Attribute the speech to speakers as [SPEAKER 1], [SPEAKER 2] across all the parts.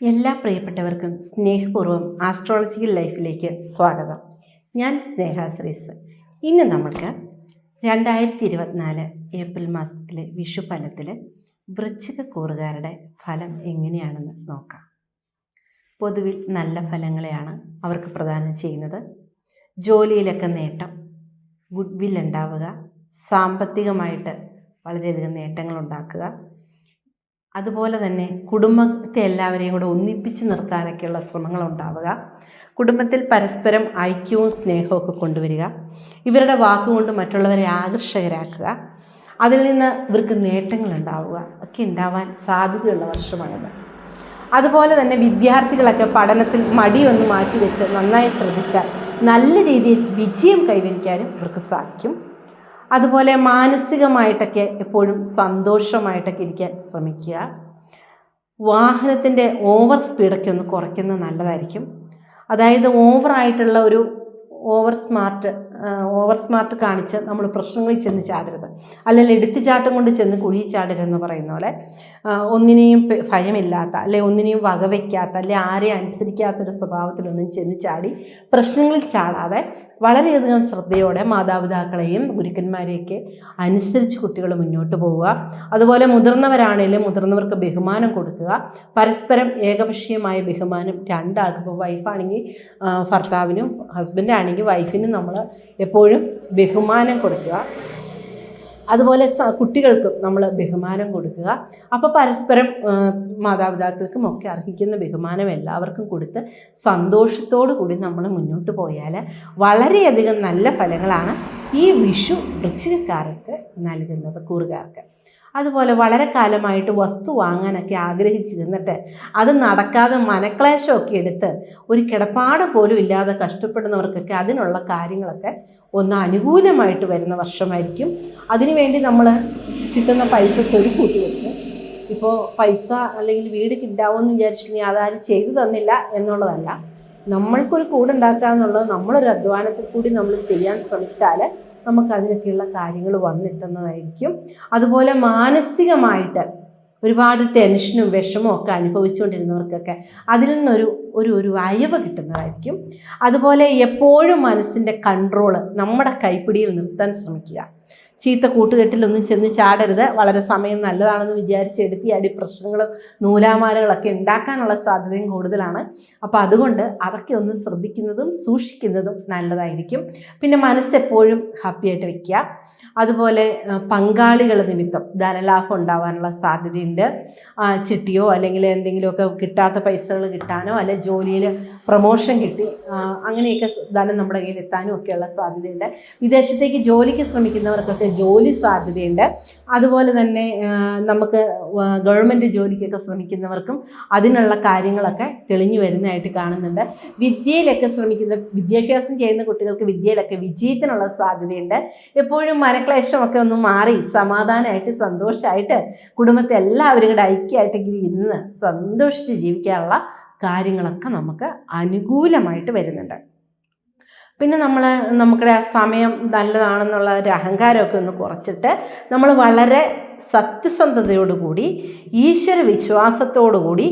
[SPEAKER 1] എല്ലാ പ്രിയപ്പെട്ടവർക്കും സ്നേഹപൂർവം ആസ്ട്രോളജിക്കൽ ലൈഫിലേക്ക് സ്വാഗതം. ഞാൻ സ്നേഹ ശ്രീസ്. ഇന്ന് നമ്മൾക്ക് രണ്ടായിരത്തി ഇരുപത്തിനാല് ഏപ്രിൽ മാസത്തിലെ വിഷു ഫലത്തിൽ വൃശ്ചിക കൂറുകാരുടെ ഫലം എങ്ങനെയാണെന്ന് നോക്കാം. പൊതുവിൽ നല്ല ഫലങ്ങളെയാണ് അവർക്ക് പ്രദാനം ചെയ്യുന്നത്. ജോലിയിലൊക്കെ നേട്ടം ഗുഡ് വിൽ ഉണ്ടാവുക സാമ്പത്തികമായിട്ട് വളരെയധികം നേട്ടങ്ങൾ ഉണ്ടാക്കുക അതുപോലെ തന്നെ കുടുംബത്തെ എല്ലാവരെയും കൂടെ ഒന്നിപ്പിച്ച് നിർത്താനൊക്കെയുള്ള ശ്രമങ്ങൾ ഉണ്ടാവുക. കുടുംബത്തിൽ പരസ്പരം ഐക്യവും സ്നേഹവും ഒക്കെ കൊണ്ടുവരിക. ഇവരുടെ വാക്കുകൊണ്ട് മറ്റുള്ളവരെ ആകർഷകരാക്കുക. അതിൽ നിന്ന് ഇവർക്ക് നേട്ടങ്ങൾ ഉണ്ടാവുക. ഒക്കെ ഉണ്ടാവാൻ സാധ്യതയുള്ള വർഷമാണിത്. അതുപോലെ തന്നെ വിദ്യാർത്ഥികളൊക്കെ പഠനത്തിൽ മടിയൊന്ന് മാറ്റിവെച്ച് നന്നായി ശ്രദ്ധിച്ചാൽ നല്ല രീതിയിൽ വിജയം കൈവരിക്കാനും ഇവർക്ക് സാധിക്കും. അതുപോലെ മാനസികമായിട്ടൊക്കെ എപ്പോഴും സന്തോഷമായിട്ടൊക്കെ ഇരിക്കാൻ ശ്രമിക്കുക. വാഹനത്തിന്റെ ഓവർ സ്പീഡൊക്കെ ഒന്ന് കുറയ്ക്കുന്നത് നല്ലതായിരിക്കും. അതായത് ഓവറായിട്ടുള്ള ഒരു ഓവർ സ്മാർട്ട് ഓവർ സ്മാർട്ട് കാണിച്ച് നമ്മൾ പ്രശ്നങ്ങളിൽ ചെന്ന് ചാടരുത്. അല്ലെങ്കിൽ എടുത്തുചാട്ടം കൊണ്ട് ചെന്ന് കുഴി ചാടരുത് എന്ന് പറയുന്ന പോലെ ഒന്നിനെയും ഭയമില്ലാത്ത അല്ലെ ഒന്നിനെയും വകവയ്ക്കാത്ത അല്ലെ ആരെയും അനുസരിക്കാത്തൊരു സ്വഭാവത്തിലൊന്നും ചെന്ന് ചാടി പ്രശ്നങ്ങളിൽ ചാടാതെ വളരെയധികം ശ്രദ്ധയോടെ മാതാപിതാക്കളെയും ഗുരുക്കന്മാരെയൊക്കെ അനുസരിച്ച് കുട്ടികൾ മുന്നോട്ട് പോവുക. അതുപോലെ മുതിർന്നവരാണെങ്കിലും മുതിർന്നവർക്ക് ബഹുമാനം കൊടുക്കുക. പരസ്പരം ഏകപക്ഷീയമായ ബഹുമാനം രണ്ടാൾക്കും ഇപ്പോൾ വൈഫാണെങ്കിൽ ഭർത്താവിനും ഹസ്ബൻഡാണെങ്കിൽ വൈഫിനും നമ്മൾ എപ്പോഴും ബഹുമാനം കൊടുക്കുക. അതുപോലെ കുട്ടികൾക്കും നമ്മൾ ബഹുമാനം കൊടുക്കുക. അപ്പോൾ പരസ്പരം മാതാപിതാക്കൾക്കും ഒക്കെ അർഹിക്കുന്ന ബഹുമാനം എല്ലാവർക്കും കൊടുത്ത് സന്തോഷത്തോടു കൂടി നമ്മൾ മുന്നോട്ട് പോയാൽ വളരെയധികം നല്ല ഫലങ്ങളാണ് ഈ വിഷു വൃശ്ചികക്കാർക്ക് നൽകുന്നത് കൂറുകാർക്ക്. അതുപോലെ വളരെ കാലമായിട്ട് വസ്തു വാങ്ങാനൊക്കെ ആഗ്രഹിച്ചിരുന്നിട്ട് അത് നടക്കാതെ മനക്ലേശമൊക്കെ എടുത്ത് ഒരു കിടപ്പാട് പോലും ഇല്ലാതെ കഷ്ടപ്പെടുന്നവർക്കൊക്കെ അതിനുള്ള കാര്യങ്ങളൊക്കെ ഒന്ന് അനുകൂലമായിട്ട് വരുന്ന വർഷമായിരിക്കും. അതിനുവേണ്ടി നമ്മൾ കിട്ടുന്ന പൈസ സ്വരുക്കൂട്ടി വെച്ച്. ഇപ്പോൾ പൈസ അല്ലെങ്കിൽ വീട് കിട്ടാവുമെന്ന് വിചാരിച്ചിട്ടുണ്ടെങ്കിൽ അതാരും ചെയ്തു തന്നില്ല എന്നുള്ളതല്ല. നമ്മൾക്കൊരു കൂടുണ്ടാക്കുക എന്നുള്ളത് നമ്മളൊരു അധ്വാനത്തിൽ കൂടി നമ്മൾ ചെയ്യാൻ ശ്രമിച്ചാൽ നമുക്ക് അതിനൊക്കെയുള്ള കാര്യങ്ങൾ വന്നെത്തുന്നതായിരിക്കും. അതുപോലെ മാനസികമായിട്ട് ഒരുപാട് ടെൻഷനും വിഷമവും ഒക്കെ അനുഭവിച്ചുകൊണ്ടിരുന്നവർക്കൊക്കെ അതിൽ നിന്നൊരു ഒരു ഒരു അയവ് കിട്ടുന്നതായിരിക്കും. അതുപോലെ എപ്പോഴും മനസ്സിന്റെ കൺട്രോൾ നമ്മുടെ കൈപ്പിടിയിൽ നിർത്താൻ ശ്രമിക്കുക. ചീത്ത കൂട്ടുകെട്ടിലൊന്നും ചെന്ന് ചാടരുത്. വളരെ സമയം നല്ലതാണെന്ന് വിചാരിച്ച് എടുത്തിയാടി പ്രശ്നങ്ങളും നൂലാമാലകളൊക്കെ ഉണ്ടാക്കാനുള്ള സാധ്യതയും കൂടുതലാണ്. അപ്പോൾ അതുകൊണ്ട് അതൊക്കെ ഒന്ന് ശ്രദ്ധിക്കുന്നതും സൂക്ഷിക്കുന്നതും നല്ലതായിരിക്കും. പിന്നെ മനസ്സെപ്പോഴും ഹാപ്പിയായിട്ട് വയ്ക്കുക അതുപോലെ പങ്കാളികൾ നിമിത്തം ധനലാഭം ഉണ്ടാവാനുള്ള സാധ്യതയുണ്ട്. ചിട്ടിയോ അല്ലെങ്കിൽ എന്തെങ്കിലുമൊക്കെ കിട്ടാത്ത പൈസകൾ കിട്ടാനോ അല്ലെ ജോലിയിൽ പ്രൊമോഷൻ കിട്ടി അങ്ങനെയൊക്കെ ധനം നമ്മുടെ കയ്യിൽ എത്താനും ഒക്കെയുള്ള സാധ്യതയുണ്ട്. വിദേശത്തേക്ക് ജോലിക്ക് ശ്രമിക്കുന്നവർക്കൊക്കെ ജോലി സാധ്യതയുണ്ട്. അതുപോലെ തന്നെ നമുക്ക് ഗവൺമെന്റ് ജോലിക്കൊക്കെ ശ്രമിക്കുന്നവർക്കും അതിനുള്ള കാര്യങ്ങളൊക്കെ തെളിഞ്ഞു വരുന്നതായിട്ട് കാണുന്നുണ്ട്. വിദ്യയിലൊക്കെ ശ്രമിക്കുന്ന വിദ്യാഭ്യാസം ചെയ്യുന്ന കുട്ടികൾക്ക് വിദ്യയിലൊക്കെ വിജയത്തിനുള്ള സാധ്യതയുണ്ട്. എപ്പോഴും മനക്ലേശമൊക്കെ ഒന്ന് മാറി സമാധാനമായിട്ട് സന്തോഷമായിട്ട് കുടുംബത്തെ എല്ലാവരും കൂടെ ഐക്യമായിട്ടെങ്കിലും ഇന്ന് സന്തോഷിച്ച് ജീവിക്കാനുള്ള കാര്യങ്ങളൊക്കെ നമുക്ക് അനുകൂലമായിട്ട് വരുന്നുണ്ട്. പിന്നെ നമ്മൾ നമുക്കിടെ ആ സമയം നല്ലതാണെന്നുള്ള ഒരു അഹങ്കാരമൊക്കെ ഒന്ന് കുറച്ചിട്ട് നമ്മൾ വളരെ സത്യസന്ധതയോടുകൂടി ഈശ്വര വിശ്വാസത്തോടുകൂടി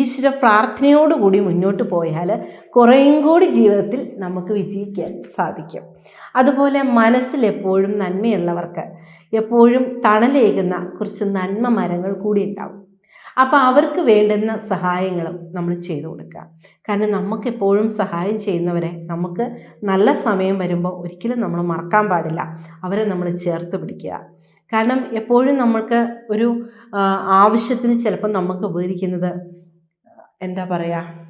[SPEAKER 1] ഈശ്വര പ്രാർത്ഥനയോടുകൂടി മുന്നോട്ട് പോയാൽ കുറേയും കൂടി ജീവിതത്തിൽ നമുക്ക് വിജയിക്കാൻ സാധിക്കും. അതുപോലെ മനസ്സിൽ എപ്പോഴും നന്മയുള്ളവർക്ക് എപ്പോഴും തണലേകുന്ന കുറച്ച് നന്മ മരങ്ങൾ കൂടി ഉണ്ടാവും. അപ്പോൾ അവർക്ക് വേണ്ടുന്ന സഹായങ്ങളും നമ്മൾ ചെയ്തു കൊടുക്കുക. കാരണം നമുക്ക് എപ്പോഴും സഹായം ചെയ്യുന്നവരെ നമുക്ക് നല്ല സമയം വരുമ്പോൾ ഒരിക്കലും നമ്മൾ മറക്കാൻ പാടില്ല. അവരെ നമ്മൾ ചേർത്ത് പിടിക്കുക. കാരണം എപ്പോഴും നമ്മൾക്ക് ഒരു ആവശ്യത്തിന് ചിലപ്പോൾ നമുക്ക് ഉപകരിക്കുന്നത് എന്താ പറയുക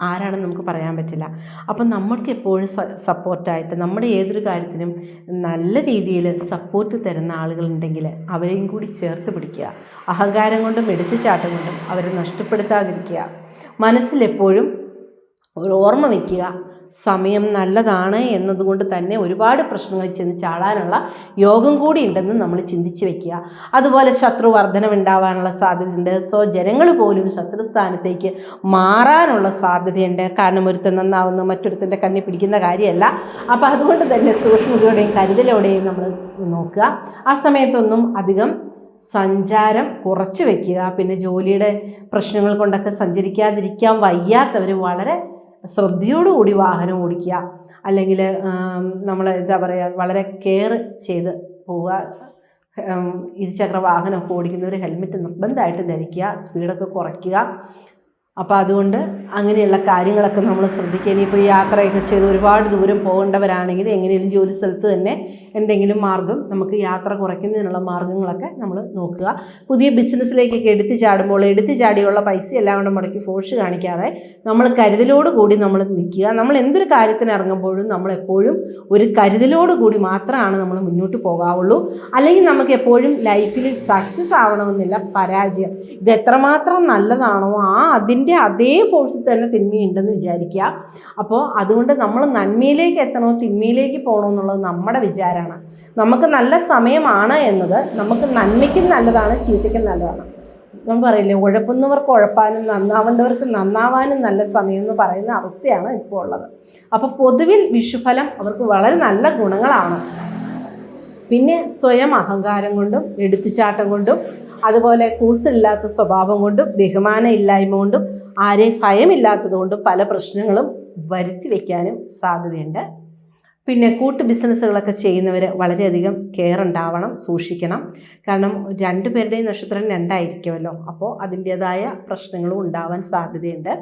[SPEAKER 1] ആരാണെന്ന് നമുക്ക് പറയാൻ പറ്റില്ല. അപ്പം നമ്മൾക്ക് എപ്പോഴും സപ്പോർട്ടായിട്ട് നമ്മുടെ ഏതൊരു കാര്യത്തിനും നല്ല രീതിയിൽ സപ്പോർട്ട് തരുന്ന ആളുകളുണ്ടെങ്കിൽ അവരെയും കൂടി ചേർത്ത് പിടിക്കുക. അഹങ്കാരം കൊണ്ടും എടുത്തുചാട്ടം കൊണ്ടും അവരെ നഷ്ടപ്പെടുത്താതിരിക്കുക. മനസ്സിലെപ്പോഴും ഒരു ഓർമ്മ വയ്ക്കുക സമയം നല്ലതാണ് എന്നതുകൊണ്ട് തന്നെ ഒരുപാട് പ്രശ്നങ്ങൾ ചെന്ന് ചാടാനുള്ള യോഗം കൂടി ഉണ്ടെന്ന് നമ്മൾ ചിന്തിച്ച് വെക്കുക. അതുപോലെ ശത്രു വർധനം ഉണ്ടാവാനുള്ള സാധ്യതയുണ്ട്. സോ ജനങ്ങൾ പോലും ശത്രുസ്ഥാനത്തേക്ക് മാറാനുള്ള സാധ്യതയുണ്ട്. കാരണം ഒരുത്തൻ നന്നാവുന്ന മറ്റൊരുത്തന്റെ കണ്ണി പിടിക്കുന്ന കാര്യമല്ല. അപ്പോൾ അതുകൊണ്ട് തന്നെ സൂക്ഷ്മതയോടെയും കരുതലോടെയും നമ്മൾ നോക്കുക. ആ സമയത്തൊന്നും അധികം സഞ്ചാരം കുറച്ച് വയ്ക്കുക പിന്നെ ജോലിയുടെ പ്രശ്നങ്ങൾ കൊണ്ടൊക്കെ സഞ്ചരിക്കാതിരിക്കാൻ വയ്യാത്തവർ വളരെ ശ്രദ്ധയോടുകൂടി വാഹനം ഓടിക്കുക. അല്ലെങ്കിൽ നമ്മൾ എന്താ പറയുക വളരെ കെയർ ചെയ്ത് പോവുക. ഇരുചക്ര വാഹനമൊക്കെ ഓടിക്കുന്നവർ ഹെൽമെറ്റ് നിർബന്ധമായിട്ട് ധരിക്കുക. സ്പീഡൊക്കെ കുറയ്ക്കുക. അപ്പോൾ അതുകൊണ്ട് അങ്ങനെയുള്ള കാര്യങ്ങളൊക്കെ നമ്മൾ ശ്രദ്ധിക്കുക. ഇനിയിപ്പോൾ യാത്രയൊക്കെ ചെയ്ത് ഒരുപാട് ദൂരം പോകേണ്ടവരാണെങ്കിൽ എങ്ങനെയും ജോലി സ്ഥലത്ത് തന്നെ എന്തെങ്കിലും മാർഗം നമുക്ക് യാത്ര കുറയ്ക്കുന്നതിനുള്ള മാർഗങ്ങളൊക്കെ നമ്മൾ നോക്കുക. പുതിയ ബിസിനസ്സിലേക്കൊക്കെ എടുത്തു ചാടുമ്പോൾ എടുത്തു ചാടിയുള്ള പൈസ എല്ലാം കൊണ്ട് മുടക്കി ഫോഴ്സ് കാണിക്കാതെ നമ്മൾ കരുതലോട് കൂടി നമ്മൾ നിൽക്കുക. നമ്മൾ എന്തൊരു കാര്യത്തിന് ഇറങ്ങുമ്പോഴും നമ്മളെപ്പോഴും ഒരു കരുതലോട് കൂടി മാത്രമാണ് നമ്മൾ മുന്നോട്ട് പോകാവുള്ളൂ. അല്ലെങ്കിൽ നമുക്ക് എപ്പോഴും ലൈഫിൽ സക്സസ് ആവണമെന്നില്ല പരാജയം. ഇത് എത്രമാത്രം നല്ലതാണോ ആ അതിന്റെ അതേ ഫോഴ്സിൽ തന്നെ തിന്മയുണ്ടെന്ന് വിചാരിക്കുക. അപ്പോൾ അതുകൊണ്ട് നമ്മൾ നന്മയിലേക്ക് എത്തണോ തിന്മയിലേക്ക് പോകണോ എന്നുള്ളത് നമ്മുടെ വിചാരമാണ് നമുക്ക് നല്ല സമയമാണ് എന്നത് നമുക്ക് നന്മയ്ക്കും നല്ലതാണ് ചീത്തയ്ക്കും നല്ലതാണ്. നമ്മൾ പറയില്ലേ ഉഴപ്പുന്നവർക്ക് ഉഴപ്പാനും നന്നാവേണ്ടവർക്ക് നന്നാവാനും നല്ല സമയം എന്ന് പറയുന്ന അവസ്ഥയാണ് ഇപ്പോൾ ഉള്ളത്. അപ്പോൾ പൊതുവിൽ വിഷുഫലം അവർക്ക് വളരെ നല്ല ഗുണങ്ങളാണ്. പിന്നെ സ്വയം അഹങ്കാരം കൊണ്ടും എടുത്തുചാട്ടം കൊണ്ടും അതുപോലെ കൂസില്ലാത്ത സ്വഭാവം കൊണ്ടും ബഹുമാനം ഇല്ലായ്മ കൊണ്ടും ആരെയും ഭയമില്ലാത്തത് കൊണ്ടും പല പ്രശ്നങ്ങളും വരുത്തി വയ്ക്കാനും സാധ്യതയുണ്ട്. പിന്നെ കൂട്ട് ബിസിനസ്സുകളൊക്കെ ചെയ്യുന്നവർ വളരെയധികം കെയർ ഉണ്ടാവണം സൂക്ഷിക്കണം. കാരണം രണ്ടുപേരുടെയും നക്ഷത്രം രണ്ടായിരിക്കുമല്ലോ. അപ്പോൾ അതിന്റേതായ പ്രശ്നങ്ങളും ഉണ്ടാവാൻ സാധ്യതയുണ്ട്.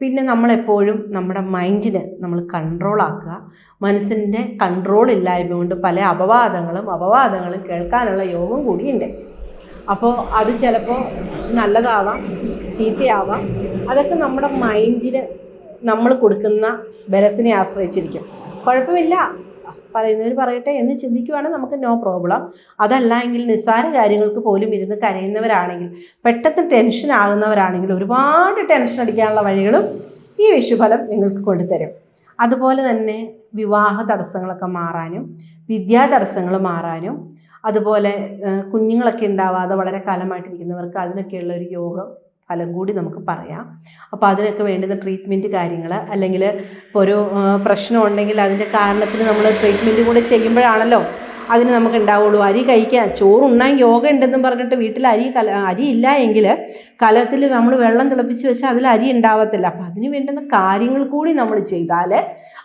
[SPEAKER 1] പിന്നെ നമ്മളെപ്പോഴും നമ്മുടെ മൈൻഡിന് നമ്മൾ കൺട്രോളാക്കുക മനസ്സിന്റെ കൺട്രോൾ ഇല്ലായ്മ കൊണ്ട് പല അപവാദങ്ങളും അപവാദങ്ങളും കേൾക്കാനുള്ള യോഗം കൂടിയുണ്ട്. അപ്പോൾ അത് ചിലപ്പോൾ നല്ലതാവാം ചീത്തയാവാം. അതൊക്കെ നമ്മുടെ മൈൻഡിന് നമ്മൾ കൊടുക്കുന്ന ബലത്തിനെ ആശ്രയിച്ചിരിക്കും. കുഴപ്പമില്ല. പറയുന്നവർ പറയട്ടെ എന്ന് ചിന്തിക്കുവാണെങ്കിൽ നമുക്ക് നോ പ്രോബ്ലം. അതല്ല എങ്കിൽ നിസ്സാര കാര്യങ്ങൾക്ക് പോലും ഇരുന്ന് കരയുന്നവരാണെങ്കിൽ പെട്ടെന്ന് ടെൻഷൻ ആകുന്നവരാണെങ്കിൽ ഒരുപാട് ടെൻഷൻ അടിക്കാനുള്ള വഴികളും ഈ വിഷുഫലം നിങ്ങൾക്ക് കൊണ്ടുതരും. അതുപോലെ തന്നെ വിവാഹ തടസ്സങ്ങളൊക്കെ മാറാനും വിദ്യാ തടസ്സങ്ങൾ മാറാനും അതുപോലെ കുഞ്ഞുങ്ങളൊക്കെ ഉണ്ടാവാതെ വളരെ കാലമായിട്ടിരിക്കുന്നവർക്ക് അതിനൊക്കെയുള്ള ഒരു യോഗം ഫലം കൂടി നമുക്ക് പറയാം. അപ്പോൾ അതിനൊക്കെ വേണ്ടുന്ന ട്രീറ്റ്മെന്റ് കാര്യങ്ങൾ അല്ലെങ്കിൽ ഇപ്പോൾ ഒരു പ്രശ്നം ഉണ്ടെങ്കിൽ അതിന്റെ കാരണത്തിന് നമ്മൾ ട്രീറ്റ്മെന്റ് കൂടെ ചെയ്യുമ്പോഴാണല്ലോ അതിന് നമുക്ക് ഉണ്ടാവുള്ളൂ അരി കഴിക്കാൻ ചോറുണ്ണാൻ യോഗ ഉണ്ടെന്നും പറഞ്ഞിട്ട് വീട്ടിൽ അരി കല അരി ഇല്ല എങ്കിൽ കലത്തിൽ നമ്മൾ വെള്ളം തിളപ്പിച്ച് വെച്ചാൽ അതിൽ അരി ഉണ്ടാവത്തില്ല. അപ്പം അതിന് വേണ്ടുന്ന കാര്യങ്ങൾ കൂടി നമ്മൾ ചെയ്താൽ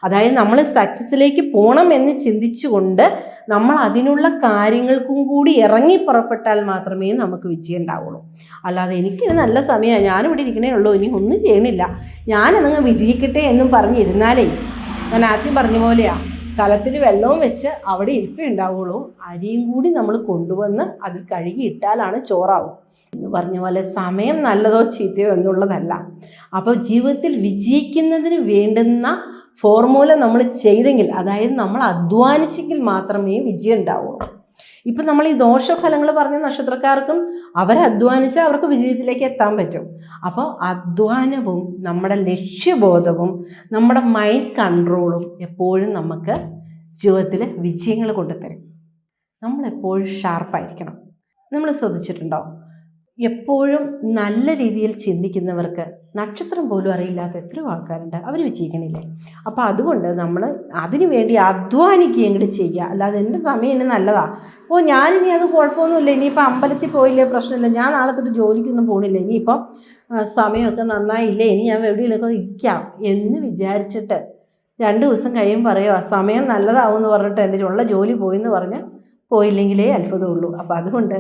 [SPEAKER 1] അതായത് നമ്മൾ സക്സസ്സിലേക്ക് പോകണം എന്ന് ചിന്തിച്ചുകൊണ്ട് നമ്മൾ അതിനുള്ള കാര്യങ്ങൾക്കും കൂടി ഇറങ്ങി പുറപ്പെട്ടാൽ മാത്രമേ നമുക്ക് വിജയം ഉണ്ടാവുള്ളൂ. അല്ലാതെ എനിക്കിത് നല്ല സമയമാണ്. ഞാനിവിടെ ഇരിക്കണേ ഉള്ളൂ. ഇനി ഒന്നും ചെയ്യണില്ല. ഞാനതങ്ങ് വിജയിക്കട്ടെ എന്നും പറഞ്ഞിരുന്നാലേ ഞാൻ ആദ്യം പറഞ്ഞ പോലെയാ. കലത്തിൽ വെള്ളവും വെച്ച് അവിടെ ഇരിപ്പേ ഉണ്ടാവുള്ളൂ അരിയും കൂടി നമ്മൾ കൊണ്ടുവന്ന് അതിൽ കഴുകി ഇട്ടാലാണ് ചോറാവും. എന്ന് പറഞ്ഞ പോലെ സമയം നല്ലതോ ചീത്തയോ എന്നുള്ളതല്ല. അപ്പോൾ ജീവിതത്തിൽ വിജയിക്കുന്നതിന് വേണ്ടുന്ന ഫോർമുല നമ്മൾ ചെയ്തെങ്കിൽ അതായത് നമ്മൾ അധ്വാനിച്ചെങ്കിൽ മാത്രമേ വിജയം ഉണ്ടാവുള്ളൂ ഇപ്പം നമ്മൾ ഈ ദോഷഫലങ്ങൾ പറഞ്ഞ നക്ഷത്രക്കാർക്കും അവർ അധ്വാനിച്ചാൽ അവർക്ക് വിജയത്തിലേക്ക് എത്താൻ പറ്റും. അപ്പോൾ അധ്വാനവും നമ്മുടെ ലക്ഷ്യബോധവും നമ്മുടെ മൈൻഡ് കൺട്രോളും എപ്പോഴും നമുക്ക് ജീവിതത്തിൽ വിജയങ്ങൾ കൊണ്ടുതരും. നമ്മളെപ്പോഴും ഷാർപ്പായിരിക്കണം നമ്മൾ ശ്രദ്ധിച്ചിട്ടുണ്ടോ എപ്പോഴും നല്ല രീതിയിൽ ചിന്തിക്കുന്നവർക്ക് നക്ഷത്രം പോലും അറിയില്ലാത്ത എത്രയോ ആൾക്കാരുണ്ട്. അവർ വിജയിക്കണില്ലേ? അപ്പോൾ അതുകൊണ്ട് നമ്മൾ അതിനു വേണ്ടി അധ്വാനിക്കുകയും കൂടി ചെയ്യുക. അല്ലാതെ എന്റെ സമയം ഇനി നല്ലതാണ് ഓ ഞാനിനി അത് കുഴപ്പമൊന്നുമില്ല. ഇനിയിപ്പോൾ അമ്പലത്തിൽ പോയില്ലേ? പ്രശ്നമില്ല. ഞാൻ നാളെ തൊട്ട് ജോലിക്കൊന്നും പോകണില്ല ഇനിയിപ്പം സമയമൊക്കെ നന്നായില്ലേ? ഇനി ഞാൻ എവിടെയെങ്കിലുമൊക്കെ ഇരിക്കാം എന്ന് വിചാരിച്ചിട്ട് രണ്ട് ദിവസം കഴിയുമ്പോൾ പറയുക സമയം നല്ലതാവും എന്ന് പറഞ്ഞിട്ട് എന്റെ ഉള്ള ജോലി പോയി എന്ന് പറഞ്ഞ് പോയില്ലെങ്കിലേ അത്ഭുതമുള്ളൂ. അപ്പം അതുകൊണ്ട്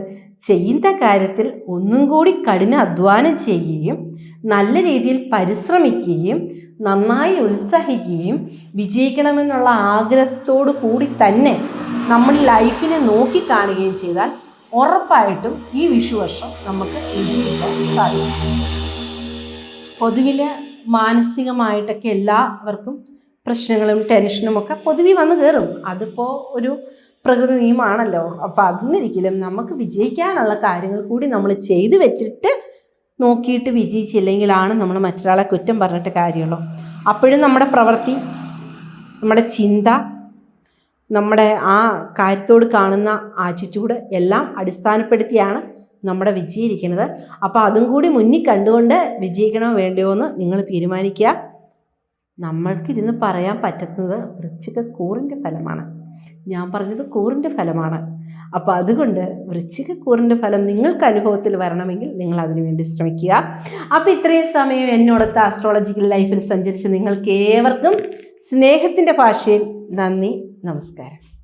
[SPEAKER 1] ചെയ്യുന്ന കാര്യത്തിൽ ഒന്നും കൂടി കഠിന അധ്വാനം ചെയ്യുകയും നല്ല രീതിയിൽ പരിശ്രമിക്കുകയും നന്നായി ഉത്സാഹിക്കുകയും വിജയിക്കണമെന്നുള്ള ആഗ്രഹത്തോടു കൂടി തന്നെ നമ്മൾ ലൈഫിനെ നോക്കി കാണുകയും ചെയ്താൽ ഉറപ്പായിട്ടും ഈ വിഷുവർഷം നമുക്ക് വിജയിക്കാൻ സാധിക്കും. പൊതുവിൽ മാനസികമായിട്ടൊക്കെ എല്ലാവർക്കും പ്രശ്നങ്ങളും ടെൻഷനും ഒക്കെ പൊതുവെ വന്നു കയറും. അതിപ്പോൾ ഒരു പ്രകൃതി നിയമമാണല്ലോ അപ്പോൾ അതൊന്നിരിക്കലും നമുക്ക് വിജയിക്കാനുള്ള കാര്യങ്ങൾ കൂടി നമ്മൾ ചെയ്തു വെച്ചിട്ട് നോക്കിയിട്ട് വിജയിച്ചില്ലെങ്കിലാണ് നമ്മൾ മറ്റൊരാളെ കുറ്റം പറഞ്ഞിട്ട് കാര്യമുള്ളൂ. അപ്പോഴും നമ്മുടെ പ്രവൃത്തി നമ്മുടെ ചിന്ത നമ്മുടെ ആ കാര്യത്തോട് കാണുന്ന ആറ്റിറ്റ്യൂഡ് എല്ലാം അടിസ്ഥാനപ്പെടുത്തിയാണ് നമ്മുടെ വിജയിരിക്കുന്നത് അപ്പോൾ അതും കൂടി മുന്നിൽ കണ്ടുകൊണ്ട് വിജയിക്കണോ വേണ്ടയോ എന്ന് നിങ്ങൾ തീരുമാനിക്കുക. നമ്മൾക്കിരുന്ന് പറയാൻ പറ്റുന്നത് വൃച്ചിക കൂറിന്റെ ഫലമാണ്. ഞാൻ പറഞ്ഞത് കൂറിന്റെ ഫലമാണ്. അപ്പോൾ അതുകൊണ്ട് വൃശ്ചിക കൂറിന്റെ ഫലം നിങ്ങൾക്ക് അനുഭവത്തിൽ വരണമെങ്കിൽ നിങ്ങൾ അതിനു വേണ്ടി ശ്രമിക്കുക. അപ്പോൾ ഇത്രയും സമയം എന്നോടൊത്ത് ആസ്ട്രോളജിക്കൽ ലൈഫിൽ സഞ്ചരിച്ച് നിങ്ങൾക്ക് ഏവർക്കും സ്നേഹത്തിന്റെ ഭാഷയിൽ നന്ദി നമസ്കാരം.